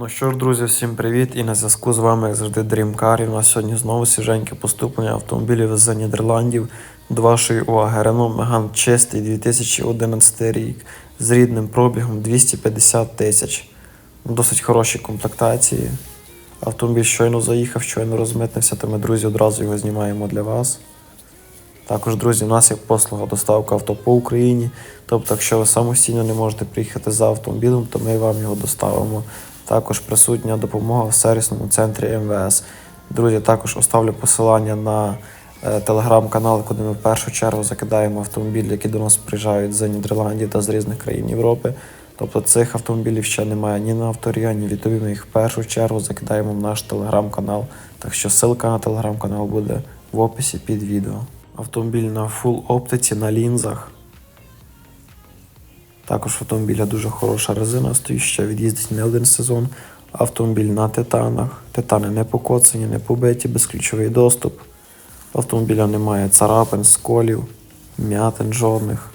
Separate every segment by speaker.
Speaker 1: Ну що ж, друзі, всім привіт! І на зв'язку з вами, як завжди, Dream Car. І у нас сьогодні знову свіженьке поступлення автомобілів з Нідерландів. До вашої уваги Renault Megane чистий 2011 рік з рідним пробігом 250 тисяч. Досить хороші комплектації. Автомобіль щойно заїхав, щойно розмитнився, то ми, друзі, одразу його знімаємо для вас. Також, друзі, у нас є послуга доставка авто по Україні. Тобто, якщо ви самостійно не можете приїхати за автомобілем, то ми вам його доставимо. Також присутня допомога в сервісному центрі МВС. Друзі, також оставлю посилання на е, телеграм-канал, куди ми в першу чергу закидаємо автомобілі, які до нас приїжджають з Нідерландів та з різних країн Європи. Тобто цих автомобілів ще немає ні на авторія, ні відповідно ми їх в першу чергу закидаємо в наш телеграм-канал. Так що ссылка на телеграм-канал буде в описі під відео. Автомобіль на фул оптиці на лінзах. Також в автомобіля дуже хороша резина стоїть, ще від'їздить не один сезон. Автомобіль на титанах. Титани не покоцані, не побиті, безключовий доступ. Автомобіля немає царапин, сколів, м'ятин жодних.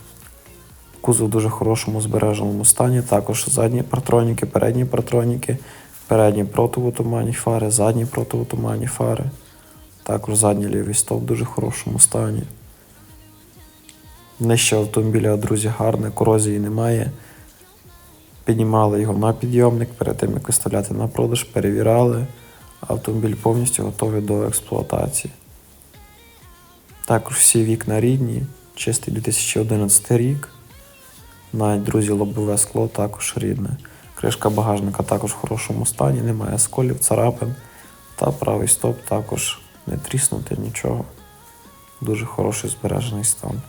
Speaker 1: Кузов в дуже хорошому збереженому стані. Також задні партроніки, передні партроніки, передні противотуманні фари, задні противотуманні фари. Також задній лівий стоп в дуже хорошому стані. Нижче автомобіля, друзі, гарне, корозії немає. Піднімали його на підйомник перед тим, як виставляти на продаж, перевіряли. Автомобіль повністю готовий до експлуатації. Також всі вікна рідні, чистий 2011 рік. Навіть, друзі, лобове скло також рідне. Кришка багажника також в хорошому стані, немає сколів, царапин. Та правий стоп також не тріснути нічого. Дуже хороший збережений стан.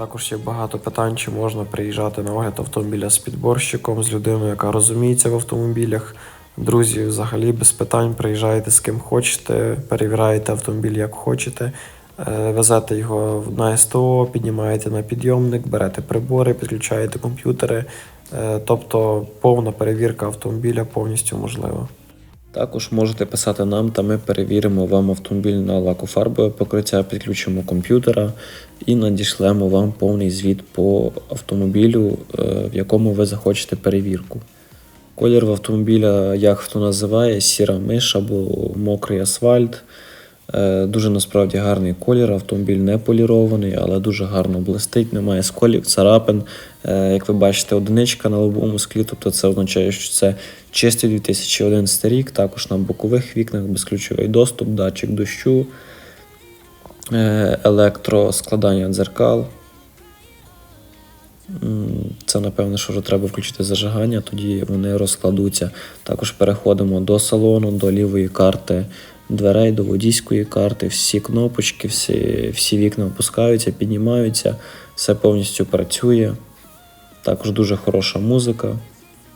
Speaker 1: Також є багато питань, чи можна приїжджати на огляд автомобіля з підборщиком, з людиною, яка розуміється в автомобілях. Друзі, взагалі без питань приїжджаєте з ким хочете, перевіряєте автомобіль як хочете, е, везете його на СТО, піднімаєте на підйомник, берете прибори, підключаєте комп'ютери. Е, Тобто повна перевірка автомобіля повністю можлива. Також можете писати нам, та ми перевіримо вам автомобіль на лакофарбове покриття, підключимо комп'ютера і надішлемо вам повний звіт по автомобілю, е, в якому ви захочете перевірку. Колір в автомобіля, як хто називає, сіра миш або мокрий асфальт. Е, Дуже насправді гарний колір. Автомобіль не полірований, але дуже гарно блистить, немає сколів, царапин. Е, Як ви бачите, одиничка на лобовому склі, тобто це означає, що це чистий 2011 рік. Також на бокових вікнах безключовий доступ, датчик дощу, е, електроскладання дзеркал. Це напевно, що треба включити зажигання, тоді вони розкладуться. Також переходимо до салону, до лівої карти дверей, до водійської карти. Всі кнопочки, всі, всі вікна опускаються, піднімаються, все повністю працює. Також дуже хороша музика.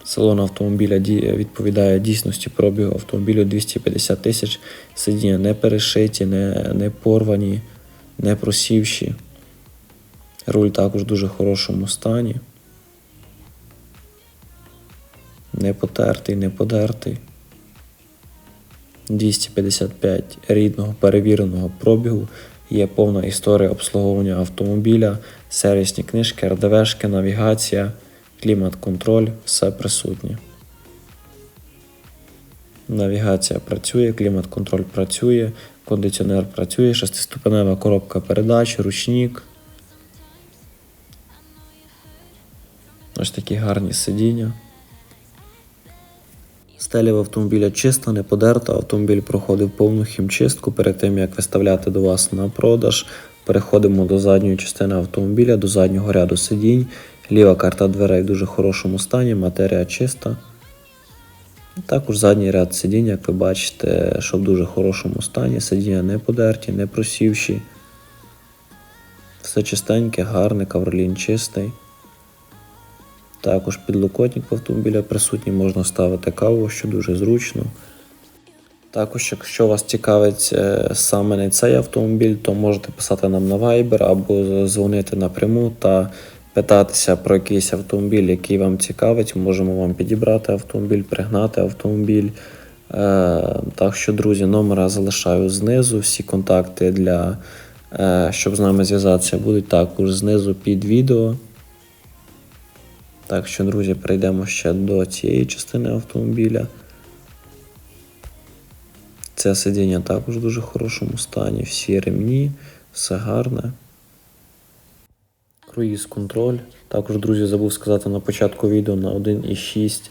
Speaker 1: Салон автомобіля відповідає дійсності пробігу автомобілю 250 тисяч. Сидіння не перешиті, не, не порвані, не просівші. Руль також в дуже хорошому стані. Не потертий, не подертий. 255 рідного перевіреного пробігу. Є повна історія обслуговування автомобіля, сервісні книжки, РДВшки, навігація, клімат-контроль, все присутнє. Навігація працює, клімат-контроль працює, кондиціонер працює, шестиступенева коробка передач, ручник. Ось такі гарні сидіння. Стеля в автомобіля чиста, не подерта. Автомобіль проходив повну хімчистку перед тим, як виставляти до вас на продаж. Переходимо до задньої частини автомобіля, до заднього ряду сидінь. Ліва карта дверей в дуже хорошому стані, матерія чиста. Також задній ряд сидінь, як ви бачите, що в дуже хорошому стані. Сидіння не подерті, не просівші. Все чистеньке, гарне, кавролін чистий. Також підлокотник автомобіля присутній, можна ставити каву, що дуже зручно. Також, якщо вас цікавить е, саме не цей автомобіль, то можете писати нам на Viber або дзвонити напряму та питатися про якийсь автомобіль, який вам цікавить. Можемо вам підібрати автомобіль, пригнати автомобіль. Е, Так що, друзі, номера залишаю знизу. Всі контакти для е, щоб з нами зв'язатися, будуть також знизу під відео. Так що, друзі, перейдемо ще до цієї частини автомобіля. Це сидіння також в дуже хорошому стані, всі ремні, все гарне. Круїз контроль. Також, друзі, забув сказати на початку відео на 1.6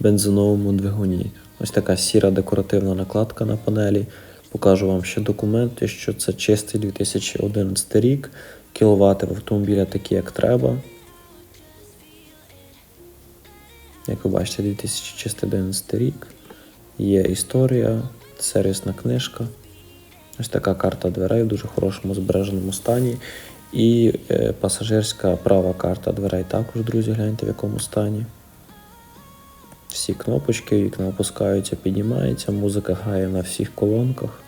Speaker 1: бензиновому двигуні. Ось така сіра декоративна накладка на панелі. Покажу вам ще документи, що це чистий 2011 рік. Кіловати в автомобіля такі, як треба. Як ви бачите, 2011 рік. Є історія, сервісна книжка. Ось така карта дверей в дуже хорошому збереженому стані. І е, пасажирська права карта дверей також, друзі, гляньте в якому стані. Всі кнопочки, вікна опускаються, піднімаються, музика грає на всіх колонках.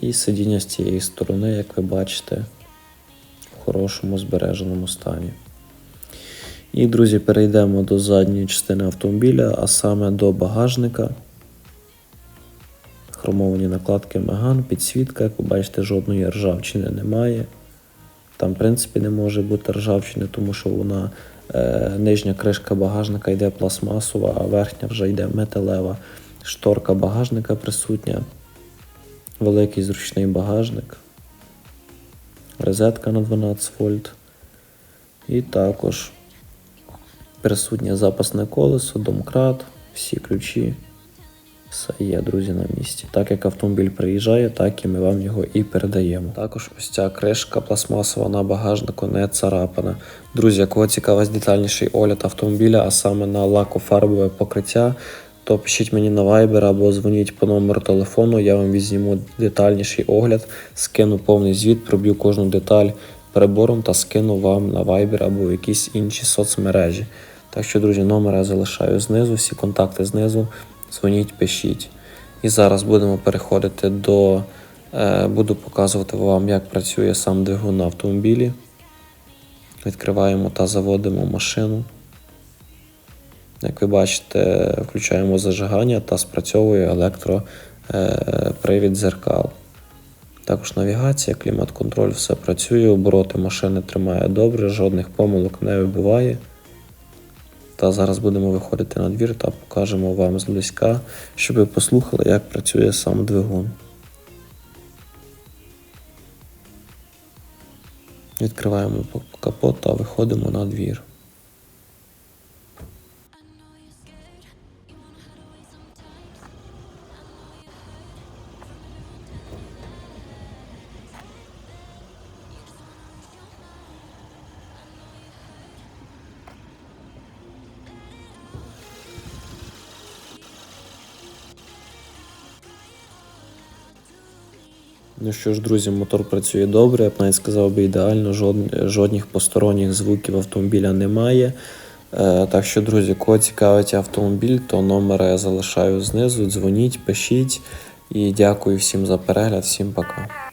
Speaker 1: І сидіння з цієї сторони, як ви бачите, в хорошому збереженому стані. І, друзі, перейдемо до задньої частини автомобіля, а саме до багажника. Хромовані накладки Меган, підсвітка, як ви бачите, жодної ржавчини немає. Там, в принципі, не може бути ржавчини, тому що вона е, нижня кришка багажника йде пластмасова, а верхня вже йде металева. Шторка багажника присутня. Великий зручний багажник. Розетка на 12 вольт. І також присутнє запасне колесо, домкрат, всі ключі. Все є, друзі, на місці. Так як автомобіль приїжджає, так і ми вам його і передаємо. Також ось ця кришка пластмасова на багажнику не царапана. Друзі, кого цікавить детальніший огляд автомобіля, а саме на лакофарбове покриття, то пишіть мені на Viber або дзвоніть по номеру телефону, я вам візьму детальніший огляд, скину повний звіт, проб'ю кожну деталь перебором та скину вам на Viber або якісь інші соцмережі. Так що, друзі, номер я залишаю знизу, всі контакти знизу. Дзвоніть, пишіть. І зараз будемо переходити до. Е, буду показувати вам, як працює сам двигун на автомобілі. Відкриваємо та заводимо машину. Як ви бачите, включаємо зажигання та спрацьовує електропривід дзеркал. Також навігація, клімат-контроль, все працює, обороти машини тримає добре, жодних помилок не вибиває. Та зараз будемо виходити на двір та покажемо вам зблизька, щоб ви послухали, як працює сам двигун. Відкриваємо капот та виходимо на двір. Ну що ж, друзі, мотор працює добре, я б навіть сказав би ідеально, жодних посторонніх звуків автомобіля немає. Е, так що, друзі, кого цікавить автомобіль, то номер я залишаю знизу. Дзвоніть, пишіть. І дякую всім за перегляд, всім пока.